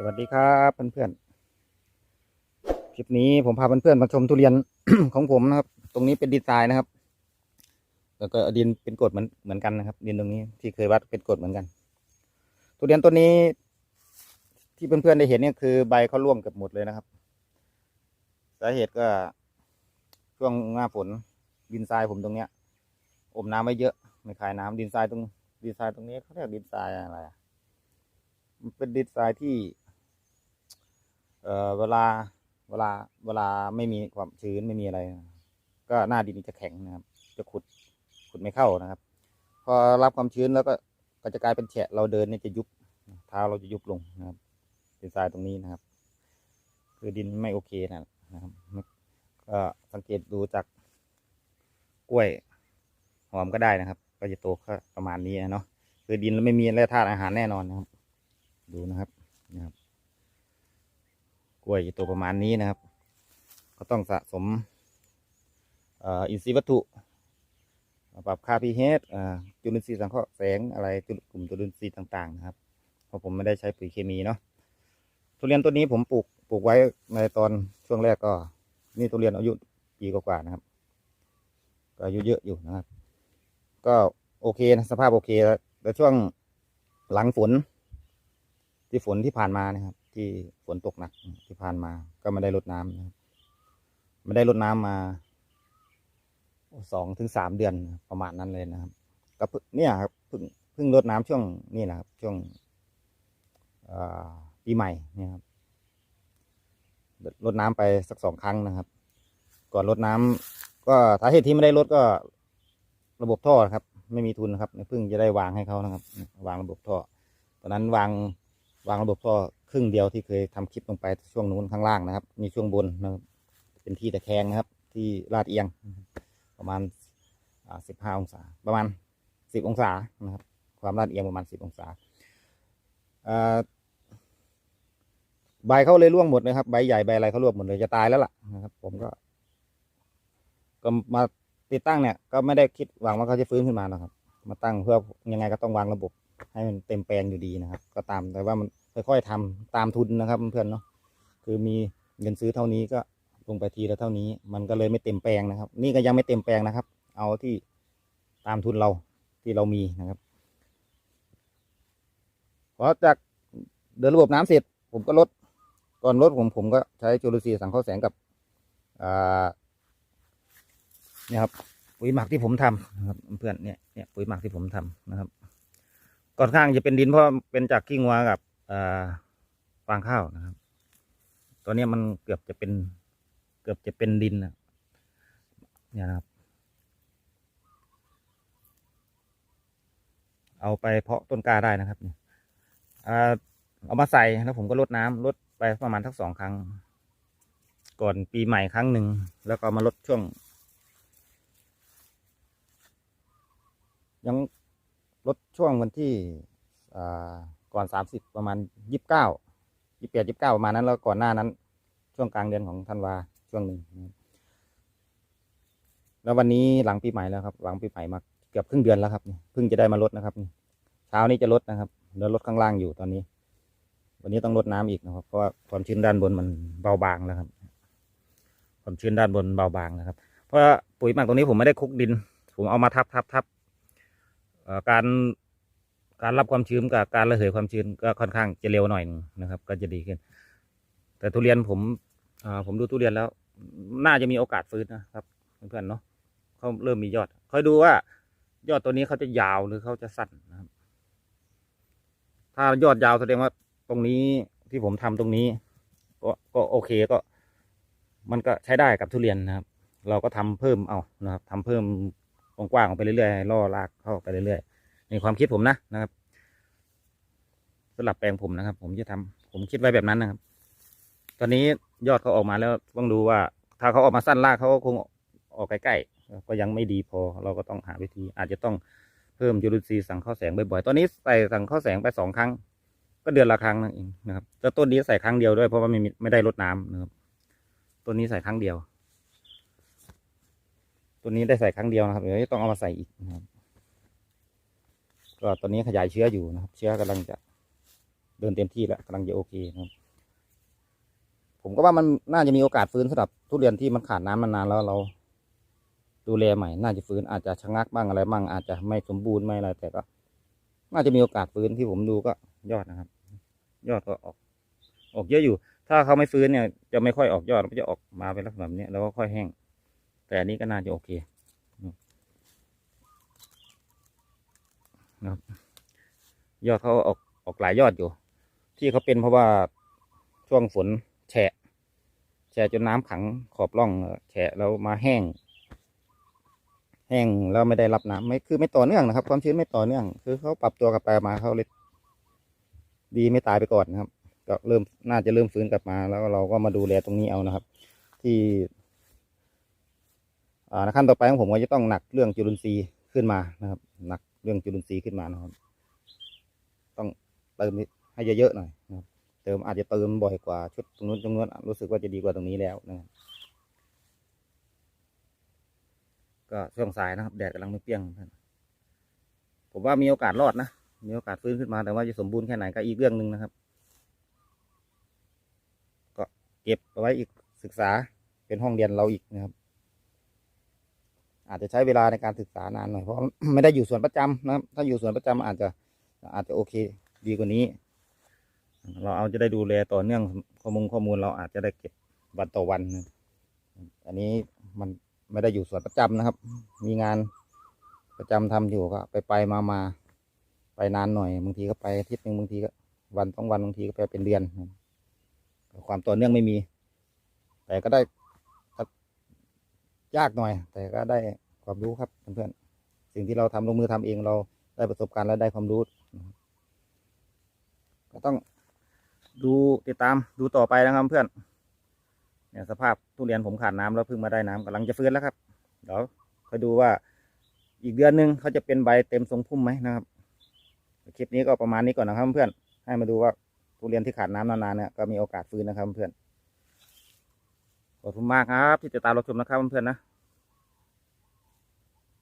สวัสดีครับเพื่อนๆ คลิปนี้ผมพาเพื่อนๆมาชมทุเรียน ของผมนะครับ ตรงนี้เป็นดินทรายนะครับ แล้วก็ดินเป็นกรดเหมือนเหมือนกันนะครับ ดินตรงนี้ที่เคยวัดเป็นกรดเหมือนกัน ทุเรียนต้นนี้ ที่เพื่อนๆได้เห็นเนี่ยคือใบเขาร่วงเกือบหมดเลยนะครับ สาเหตุก็ช่วงหน้าฝนดินทรายผมตรงเนี้ย อมน้ำไว้เยอะไม่คายน้ำดินทรายตรงดินทรายตรงนี้เขาเรียกดินทรายอะไรมันเป็นดินทรายที่ เอ่อเวลาเวลาเวลาไม่มีความชื้นไม่มีอะไร ก็หน้าดินจะแข็งนะครับ จะขุดขุดไม่เข้านะครับ พอรับความชื้นแล้วก็ก็จะกลายเป็นแฉะเราเดินเนี่ยจะยุบเท้าเราจะยุบลงนะครับดินทรายตรงนี้นะครับ คือดินไม่โอเคนะนะครับก็สังเกตดูจากกล้วยหอมก็ได้นะครับ ก็จะโตก็ประมาณนี้นะเนาะคือดินไม่มีแร่ธาตุอาหารแน่นอนนะครับ ดูนะครับนะครับ ล้วยตัวประมาณนี้นะครับ ก็ต้องสะสมอินทรีย์วัตถุปรับค่า pH อ่าจุลินทรีย์สังเคราะห์แสงอะไรกลุ่มจุลินทรีย์ต่างๆนะครับ เพราะผมไม่ได้ใช้ปุ๋ยเคมีเนาะทุเรียนต้นนี้ผมปลูกปลูกไว้ในตอนช่วงแรกก็ นี่ทุเรียนอายุปีกว่าๆนะครับก็อายุเยอะอยู่นะครับ ก็โอเคนะสภาพโอเคแล้วแต่ช่วงหลังฝน ที่ฝนที่ผ่านมานะครับ ที่ฝนตกหนักที่ผ่านมา ก็ไม่ได้รดน้ำนะครับไม่ได้รดน้ำมาสองถึงสามเดือนประมาณนั้นเลยนะครับ ก็เพิ่งเนี่ยครับเพิ่งเพิ่งรดน้ำช่วงนี่แหละครับช่วงปีใหม่เนี่ยครับรดน้ำไปสักสองครั้งนะครับ ก่อนรดน้ำก็สาเหตุที่ไม่ได้รดก็ระบบท่อครับ ไม่มีทุนนะครับเพิ่งจะได้วางให้เขานะครับ วางระบบท่อ ตอนนั้นวางวางระบบท่อ ครึ่งเดียวที่เคยทำคลิปลงไปช่วงนู้นข้างล่างนะครับ มีช่วงบนนะครับ เป็นที่ตะแคงนะครับ ที่ลาดเอียง ประมาณสิบห้าองศา ประมาณสิบองศานะครับ ความลาดเอียงประมาณสิบองศาใบเขาเลยร่วงหมดนะครับ ใบใหญ่ใบอะไรเขาร่วงหมดเลยจะตายแล้วล่ะนะครับ ผมก็ ก็มาติดตั้งเนี่ย ก็ไม่ได้คิดหวังว่าเขาจะฟื้นขึ้นมาหรอกครับ มาตั้งเพื่อยังไงก็ต้องวางระบบ ให้มันเต็มแปลงอยู่ดีนะครับ ก็ตามแต่ว่ามันค่อยๆทำตามทุนนะครับเพื่อนเนาะคือมีเงินซื้อเท่านี้ก็ลงไปทีละเท่านี้ มันก็เลยไม่เต็มแปลงนะครับ นี่ก็ยังไม่เต็มแปลงนะครับ เอาที่ตามทุนเราที่เรามีนะครับพอจากเดินระบบน้ำเสร็จ ผมก็ลดก่อนลดผมผมก็ใช้จุลินทรีย์สังเคราะห์แสงกับเนี่ยครับปุ๋ยหมักที่ผมทำนะครับเพื่อนเนี่ยเนี่ยปุ๋ยหมักที่ผมทำนะครับ ก่อนข้างจะเป็นดินเพราะเป็นจากขี้งัวกับฟางข้าวนะครับตัวนี้มันเกือบจะเป็น เกือบจะเป็นดินนะเนี่ยนะครับ เอาไปเพาะต้นกล้าได้นะครับเอามาใส่แล้วผมก็ลดน้ำลดไปประมาณทักสองครั้ง ก่อนปีใหม่ครั้งหนึ่งแล้วก็มาลดช่วงยัง ลดช่วงวันที่ก่อนสามสิบประมาณยี่สิบเก้ายี่สิบแปดยี่สิบเก้าประมาณนั้น แล้วก่อนหน้านั้น ช่วงกลางเดือนของธันวาช่วงหนึ่งแล้ววันนี้หลังปีใหม่แล้วครับ หลังปีใหม่มาเกือบครึ่งเดือนแล้วครับเพิ่งจะได้มาลดนะครับเช้านี้จะลดนะครับเดี๋ยวลดข้างล่างอยู่ตอนนี้ วันนี้ต้องลดน้ำอีกนะครับ เพราะว่าความชื้นด้านบนมันเบาบางแล้วครับ ความชื้นด้านบนเบาบางนะครับ เพราะปุ๋ยหมักตรงนี้ผมไม่ได้คลุกดิน ผมเอามาทับทับทับ การการรับความชื้นกับการระเหยความชื้นก็ค่อนข้างจะเร็วหน่อยนึงนะครับ ก็จะดีขึ้น แต่ทุเรียนผมผมดูทุเรียนแล้ว น่าจะมีโอกาสฟื้นนะครับเพื่อนๆเนาะเขาเริ่มมียอดคอยดูว่ายอดตัวนี้เขาจะยาวหรือเขาจะสั้นนะครับ ถ้ายอดยาวแสดงว่าตรงนี้ที่ผมทำตรงนี้ ก็ก็โอเคก็ มันก็ใช้ได้กับทุเรียนนะครับ เราก็ทำเพิ่มเอานะครับทำเพิ่ม กว้างๆออกไปเรื่อยๆล่อรากเข้าไปเรื่อยๆในความคิดผมนะนะครับสำหรับแปลงผมนะครับ ผมจะทำผมคิดไว้แบบนั้นนะครับ ตอนนี้ยอดเขาออกมาแล้วต้องดูว่า ถ้าเขาออกมาสั้นรากเขาก็คงออกใกล้ๆก็ยังไม่ดีพอเราก็ต้องหาวิธี อาจจะต้องเพิ่มจุลินทรีย์สังเคราะห์แสงบ่อยๆตอนนี้ใส่สังเคราะห์แสงไปสองครั้ง ก็เดือนละครั้งนั่นเองนะครับแล้วต้นนี้ใส่ครั้งเดียวด้วยเพราะว่าไม่ไม่ได้รดน้ำนะครับต้นนี้ใส่ครั้งเดียว ตัวนี้ได้ใส่ครั้งเดียวนะครับเดี๋ยวต้องเอามาใส่อีกนะครับก็ตอนนี้ขยายเชื้ออยู่นะครับ เชื้อกำลังจะเดินเต็มที่แล้วกำลังจะโอเคนะครับ ผมก็ว่ามันน่าจะมีโอกาสฟื้นสำหรับทุเรียนที่มันขาดน้ำมานานแล้วเรา ดูแลใหม่ น่าจะฟื้นอาจจะชะงักบ้างอะไรบ้างอาจจะไม่สมบูรณ์ไม่อะไรแต่ก็น่าจะมีโอกาสฟื้นที่ผมดูก็ยอดนะครับ ยอดก็ออก ออกเยอะอยู่ ถ้าเขาไม่ฟื้นเนี่ย จะไม่ค่อยออกยอดมันจะออกมาเป็นลักษณะแบบนี้แล้วก็ค่อยแห้ง แต่อันนี้ก็น่าจะโอเคนะครับยอดเขาออกออกหลายยอดอยู่ ที่เขาเป็นเพราะว่าช่วงฝนแฉะ แฉะจนน้ำขังขอบร่องแฉะแล้วมาแห้ง แห้งแล้วไม่ได้รับน้ำไม่คือไม่ต่อเนื่องนะครับ ความชื้นไม่ต่อเนื่อง คือเขาปรับตัวกลับไปมาเขาเลยดีไม่ตายไปก่อนนะครับ ก็เริ่มน่าจะเริ่มฟื้นกลับมา แล้วเราก็มาดูแลตรงนี้เอานะครับ ที่ ขั้นต่อไปของผมก็จะต้องหนักเรื่องจุลินทรีย์ขึ้นมานะครับ หนักเรื่องจุลินทรีย์ขึ้นมานะครับ ต้องเติมให้เยอะๆหน่อยนะครับ เติมอาจจะเติมบ่อยกว่าชุดตรงนู้นตรงนู้นรู้สึกว่าจะดีกว่าตรงนี้แล้วนะครับ ก็ช่วงสายนะครับ แดดกำลังไม่เปรี้ยงผมว่ามีโอกาสรอดนะมีโอกาสฟื้นขึ้นมาแต่ว่าจะสมบูรณ์แค่ไหนก็อีกเรื่องหนึ่งนะครับ ก็เก็บเอาไว้อีกศึกษาเป็นห้องเรียนเราอีกนะครับ อาจจะใช้เวลาในการศึกษานานหน่อยเพราะไม่ได้อยู่ส่วนประจำนะครับ ถ้าอยู่ส่วนประจำอาจจะอาจจะโอเคดีกว่านี้ เราเอาจะได้ดูแลต่อเนื่องข้อมูลข้อมูลเราอาจจะได้เก็บวันต่อวันนะอันนี้มันไม่ได้อยู่ส่วนประจำนะครับ มีงานประจำทำอยู่ก็ไปไปมามาไปนานหน่อยบางทีก็ไปอาทิตย์หนึ่งบางทีก็วันสองวันบางทีก็ไปเป็นเดือนความต่อเนื่องไม่มี แต่ก็ได้ ยากหน่อย แต่ก็ได้ความรู้ครับเพื่อนๆสิ่งที่เราทำลงมือทำเองเราได้ประสบการณ์และได้ความรู้ ก็ต้องดูติดตามดูต่อไปนะครับเพื่อนเนี่ยสภาพทุเรียนผมขาดน้ำแล้วเพิ่งมาได้น้ำกำลังจะฟื้นแล้วครับเดี๋ยวคอยดูว่าอีกเดือนหนึ่งเขาจะเป็นใบเต็มทรงพุ่มไหมนะครับ คลิปนี้ก็ประมาณนี้ก่อนนะครับเพื่อนให้มาดูว่าทุเรียนที่ขาดน้ำนานๆเนี่ยก็มีโอกาสฟื้นนะครับเพื่อน ขอบคุณมากครับ ที่ติดตามรับชมนะครับเพื่อนๆนะ